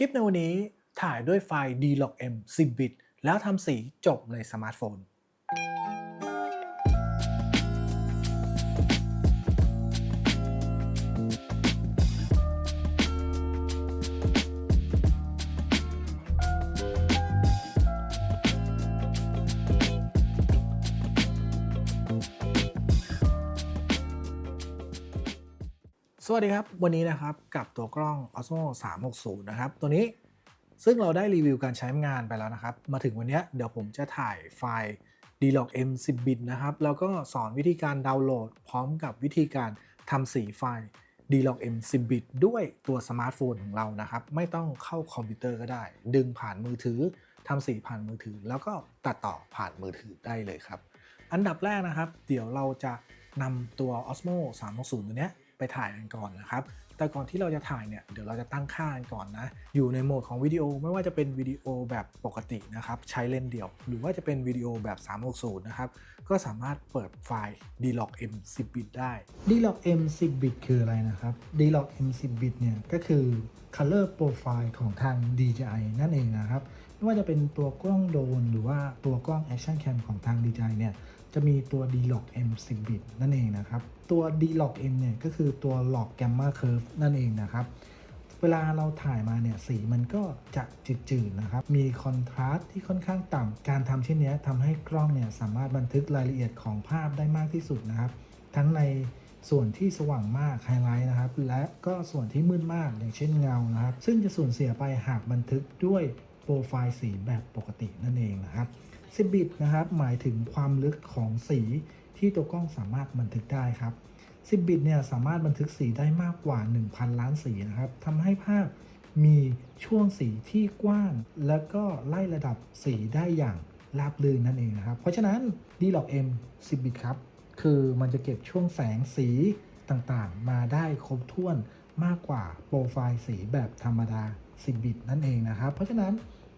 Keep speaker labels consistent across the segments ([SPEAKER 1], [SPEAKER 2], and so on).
[SPEAKER 1] ลิปในวันนี้ถ่ายด้วยไฟล์ D-Log M 10บิตแล้วทำสีจบในสมาร์ทโฟน วัสดีครับ วันนี้นะครับกับตัวกล้อง Osmo 360 นะครับ ตัวนี้ซึ่งเราได้รีวิวการใช้งานไปแล้วนะครับ มาถึงวันนี้เดี๋ยวผมจะถ่ายไฟล์ D-Log M 10 บิตนะครับ แล้วก็สอนวิธีการดาวน์โหลด พร้อมกับวิธีการทำสีไฟล์ D-Log M 10 บิตด้วยตัวสมาร์ทโฟนของเรานะครับ ไม่ต้องเข้าคอมพิวเตอร์ก็ได้ ดึงผ่านมือถือทำสีผ่านมือถือ แล้วก็ตัดต่อผ่านมือถือได้เลยครับ อันดับแรกนะครับ เดี๋ยวเราจะนำตัว Osmo 360 ตัวนี้ ไปถ่ายกันก่อนนะครับ แต่ก่อนที่เราจะถ่ายเนี่ยเดี๋ยวเราจะตั้งค่ากันก่อนนะ อยู่ในโหมดของวิดีโอไม่ว่าจะเป็นวิดีโอแบบปกตินะครับ ใช้เลนเดียว หรือว่าจะเป็นวิดีโอแบบ 360 นะครับ ก็สามารถเปิดไฟล์ D-Log M 10 bit ได้
[SPEAKER 2] D-Log M 10 bit คืออะไรนะครับ D-Log M 10 bit เนี่ยก็คือ color profile ของทาง DJI นั่นเองนะครับ ไม่ว่าจะเป็นตัวกล้องโดนหรือว่าตัวกล้อง Action Cam ของทาง DJI เนี่ยจะมีตัว D-Log M 10 bit นั่นเองนะครับ ตัว D-Log M เนี่ยก็คือตัว Log Gamma Curve นั่นเองนะครับ เวลาเราถ่ายมาเนี่ยสีมันก็จะจืดๆนะครับ มีคอนทราสต์ที่ค่อนข้างต่ำ การทำเช่นนี้ทำให้กล้องเนี่ยสามารถบันทึกรายละเอียดของภาพได้มากที่สุดนะครับ ทั้งในส่วนที่สว่างมากไฮไลท์นะครับ และก็ส่วนที่มืดมากอย่างเช่นเงานะครับ ซึ่งจะสูญเสียไปหากบันทึกด้วย โปรไฟล์สีแบบปกตินั่นเองนะครับ10บิตนะครับหมายถึงความลึกของสีที่ตัวกล้องสามารถบันทึกได้ครับ10บิตเนี่ยสามารถบันทึกสีได้มากกว่า 1,000 ล้านสีนะครับทำให้ภาพมีช่วงสีที่กว้าง แล้วก็ไล่ระดับสีได้อย่างราบรื่นนั่นเองนะครับ เพราะฉะนั้น D-Log M 10 บิตครับ คือมันจะเก็บช่วงแสงสีต่างๆ มาได้ครบถ้วนมากกว่าโปรไฟล์สีแบบธรรมดา 10 บิตนั่นเองนะครับ เพราะฉะนั้น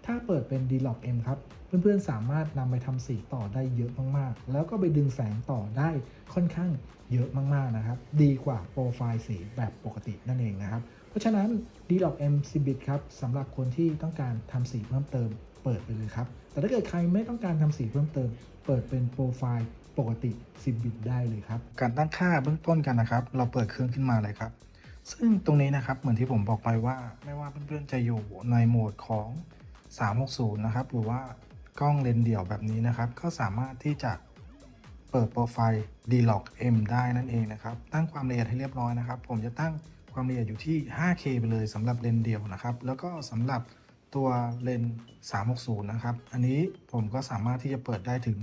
[SPEAKER 2] ถ้าเปิดเป็น D-Log M ครับ เพื่อนๆ สามารถนำไปทำสีต่อได้เยอะมากๆ แล้วก็ไปดึงแสงต่อได้ค่อนข้างเยอะมากๆนะครับ ดีกว่าโปรไฟล์สีแบบปกตินั่นเองนะครับ เพราะฉะนั้น D-Log M 10 บิตครับสำหรับคนที่ต้องการทำสีเพิ่มเติม เปิดไปเลยครับ แต่ถ้าเกิดใครไม่ต้องการทำสีเพิ่มเติม เปิดเป็นโปรไฟล์ปกติ 10 บิตได้เลยครับ
[SPEAKER 3] การตั้งค่าเบื้องต้นกันนะครับ เราเปิดเครื่องขึ้นมาเลยครับ ซึ่งตรงนี้นะครับเหมือนที่ผมบอกไปว่าไม่ว่าเพื่อนๆจะอยู่ในโหมดของ 360 นะครับ หรือว่ากล้องเลนเดี่ยวแบบนี้นะครับ ก็สามารถที่จะเปิดโปรไฟล์ D-Log M ได้นั่นเองนะครับ ตั้งความละเอียดให้เรียบร้อยนะครับ ผมจะตั้งความละเอียดอยู่ที่ 5K ไปเลยสำหรับเลนเดี่ยวนะครับ แล้วก็สำหรับตัวเลน 360 นะครับ อันนี้ผมก็สามารถที่จะเปิดได้ถึง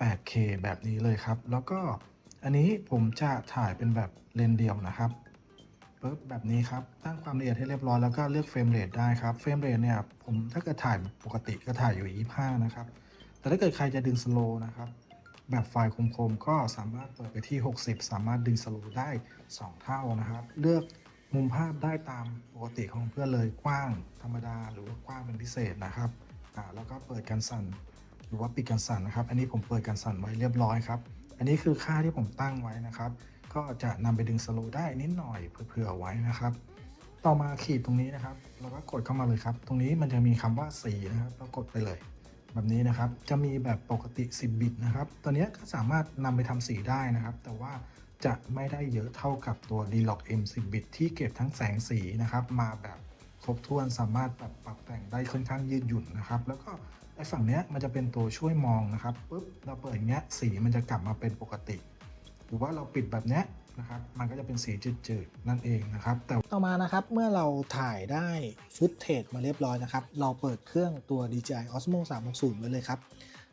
[SPEAKER 3] 8K แบบนี้เลยครับ แล้วก็อันนี้ผมจะถ่ายเป็นแบบเลนเดียวนะครับ ปึ๊บแบบนี้ครับ ตั้งความละเอียดให้เรียบร้อยแล้วก็เลือกเฟรมเรทได้ครับ เฟรมเรทเนี่ยผมถ้าเกิดถ่ายปกติก็ถ่ายอยู่ 25 นะครับ แต่ถ้าเกิดใครจะดึงสโลว์นะครับ แบบไฟล์คมๆ ก็สามารถเปิดไปที่ 60 สามารถดึงสโลว์ได้ 2 เท่านะครับ เลือกมุมภาพได้ตามปกติของเพื่อนเลยกว้างธรรมดาหรือว่ากว้างเป็นพิเศษนะครับอ่าแล้วก็เปิดกันสั่นหรือว่าปิดกันสั่นนะครับ อันนี้ผมเปิดกันสั่นไว้เรียบร้อยครับ อันนี้คือค่าที่ผมตั้งไว้นะครับ ก็จะนำไปดึงสโลว์ได้นิดหน่อยเผื่อไว้นะครับ ต่อมาขีดตรงนี้นะครับ เราก็กดเข้ามาเลยครับ ตรงนี้มันจะมีคำว่าสีนะครับเรากดไปเลย แบบนี้นะครับ จะมีแบบปกติ 10 บิตนะครับ ตัวนี้ก็สามารถนำไปทำสีได้นะครับ แต่ว่าจะไม่ได้เยอะเท่ากับตัว D-Log M 10 บิตที่เก็บทั้งแสงสีนะครับ มาแบบครบถ้วนสามารถแบบปรับแต่งได้ค่อนข้างยืดหยุ่นนะครับ แล้วก็ไอ้ฝั่งเนี้ยมันจะเป็นตัวช่วยมองนะครับปุ๊บเราเปิดอย่างเงี้ยสีมันจะกลับมาเป็นปกติ หรือว่าเราปิดแบบนี้นะครับมันก็จะเป็นสีจืดๆนั่นเองนะครับ แต่
[SPEAKER 1] ต่อมานะครับเมื่อเราถ่ายได้ฟุตเทจมาเรียบร้อยนะครับ เราเปิดเครื่องตัว DJI Osmo 360 ไว้เลยครับ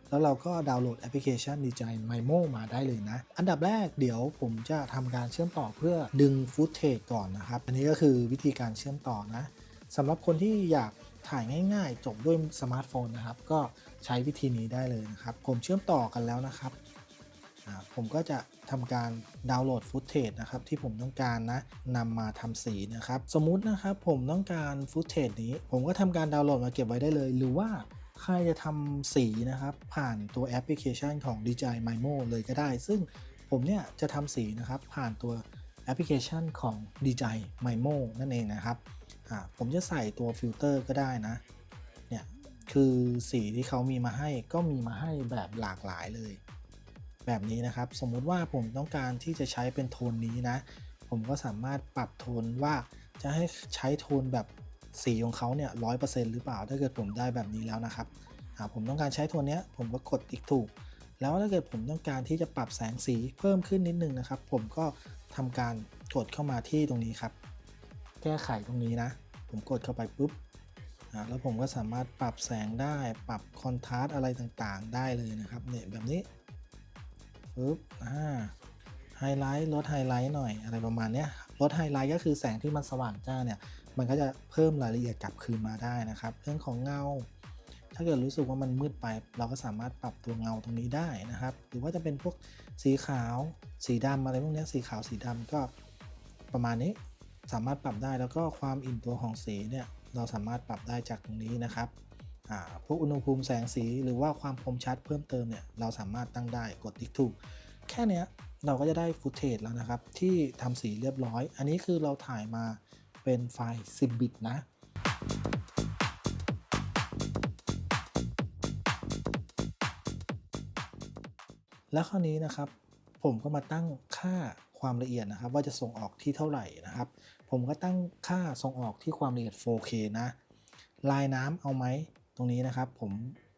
[SPEAKER 1] แล้วเราก็ดาวน์โหลดแอปพลิเคชัน DJI Mimo มาได้เลยนะ อันดับแรกเดี๋ยวผมจะทำการเชื่อมต่อเพื่อดึงฟุตเทจก่อนนะครับ อันนี้ก็คือวิธีการเชื่อมต่อนะสำหรับคนที่อยากถ่ายง่ายๆ จบด้วยสมาร์ทโฟนนะครับ ก็ใช้วิธีนี้ได้เลยนะครับ ผมเชื่อมต่อกันแล้วนะครับ ผมก็จะทำการดาวน์โหลดฟุตเทจนะครับที่ผมต้องการนะนำมาทำสีนะครับสมมุตินะครับผมต้องการฟุตเทจนี้ ผมก็ทำการดาวน์โหลดมาเก็บไว้ได้เลย หรือว่าใครจะทำสีนะครับผ่านตัวแอปพลิเคชันของ DJI Mimo เลยก็ได้ ซึ่งผมเนี่ยจะทำสีนะครับผ่านตัวแอปพลิเคชันของ DJI Mimo นั่นเองนะครับผมจะใส่ตัวฟิลเตอร์ก็ได้นะเนี่ยคือสีที่เขามีมาให้ก็มีมาให้แบบหลากหลายเลย แบบนี้นะครับ สมมุติว่าผมต้องการที่จะใช้เป็นโทนนี้นะ ผมก็สามารถปรับโทนว่าจะให้ใช้โทนแบบสีของเขาเนี่ยร้อยเปอร์เซ็นต์หรือเปล่า ถ้าเกิดผมได้แบบนี้แล้วนะครับผมต้องการใช้โทนนี้ผมก็กดติ๊กถูก แล้วถ้าเกิดผมต้องการที่จะปรับแสงสีเพิ่มขึ้นนิดนึงนะครับ ผมก็ทำการกดเข้ามาที่ตรงนี้ครับ แก้ไขตรงนี้นะ ผมกดเข้าไปปุ๊บแล้วผมก็สามารถปรับแสงได้ ปรับคอนทราสต์อะไรต่างๆ ได้เลยนะครับเนี่ยแบบนี้ ปุ๊บอ่าไฮไลท์ลดไฮไลท์หน่อยอะไรประมาณเนี้ยลดไฮไลท์ก็คือแสงที่มันสว่างจ้าเนี่ย มันก็จะเพิ่มรายละเอียดกลับคืนมาได้นะครับ เรื่องของเงา ถ้าเกิดรู้สึกว่ามันมืดไป เราก็สามารถปรับตัวเงาตรงนี้ได้นะครับ หรือว่าจะเป็นพวกสีขาว สีดำอะไรพวกนี้สีขาวสีดำก็ประมาณนี้สามารถปรับได้แล้วก็ความอิ่มตัวของสีเนี่ยเราสามารถปรับได้จากตรงนี้นะครับ พวกอุณหภูมิแสงสีหรือว่าความคมชัดเพิ่มเติมเนี่ยเราสามารถตั้งได้กดติ๊กถูกแค่นี้เราก็จะได้ฟุตเทจแล้วนะครับ ที่ทำสีเรียบร้อย อันนี้คือเราถ่ายมาเป็นไฟล์ 10 บิตนะแล้วคราวนี้นะครับผมก็มาตั้งค่าความละเอียดนะครับ ว่าจะส่งออกที่เท่าไหร่นะครับ ผมก็ตั้งค่าส่งออกที่ความละเอียด 4K นะ ลายน้ำเอาไหม ตรงนี้นะครับผม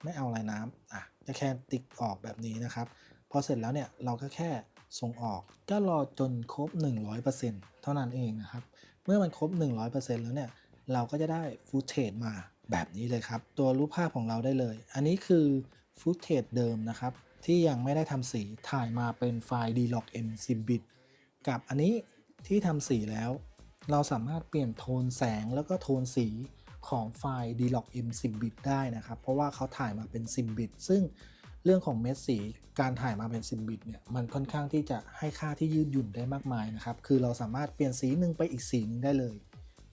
[SPEAKER 1] ไม่เอาลายน้ำอะจะแค่ติ๊กออกแบบนี้นะครับ พอเสร็จแล้วเนี่ยเราก็แค่ส่งออกก็รอจนครบ 100%เท่านั้นเองนะครับ เมื่อมันครบ 100%แล้วเนี่ยเราก็จะได้ฟุตเทจมาแบบนี้เลยครับ ตัวรูปภาพของเราได้เลย อันนี้คือฟุตเทจเดิมนะครับ ที่ยังไม่ได้ทำสีถ่ายมาเป็นไฟล์ d-log m 10 bit กับอันนี้ที่ทำสีแล้ว เราสามารถเปลี่ยนโทนแสงแล้วก็โทนสี ของไฟล์ d-log m 10 bit ได้นะครับ เพราะว่าเขาถ่ายมาเป็น 10 bit ซึ่งเรื่องของเม็ดสีการถ่ายมาเป็น 10 บิตเนี่ยมันค่อนข้างที่จะให้ค่าที่ยืดหยุ่นได้มากมายนะครับ คือเราสามารถเปลี่ยนสีหนึ่งไปอีกสีหนึงได้เลย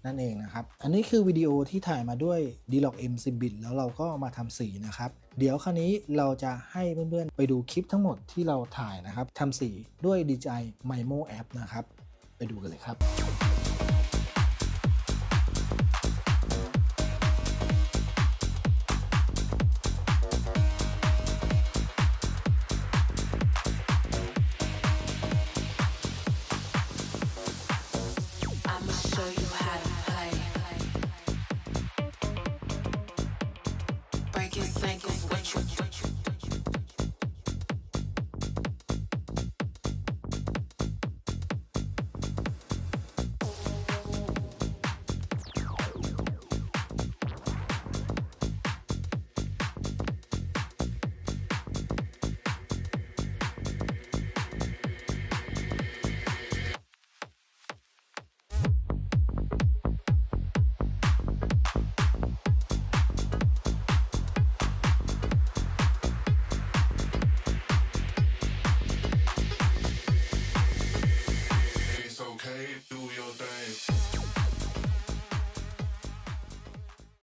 [SPEAKER 1] นั่นเองนะครับ อันนี้คือวิดีโอที่ถ่ายมาด้วย d-log m 10 bit แล้วเราก็มาทำสีนะครับ เดี๋ยวคราวนี้เราจะให้เพื่อนๆ ไปดูคลิปทั้งหมดที่เราถ่ายนะครับทำสีด้วย DJI Mimo App นะครับ ไปดูกันเลยครับ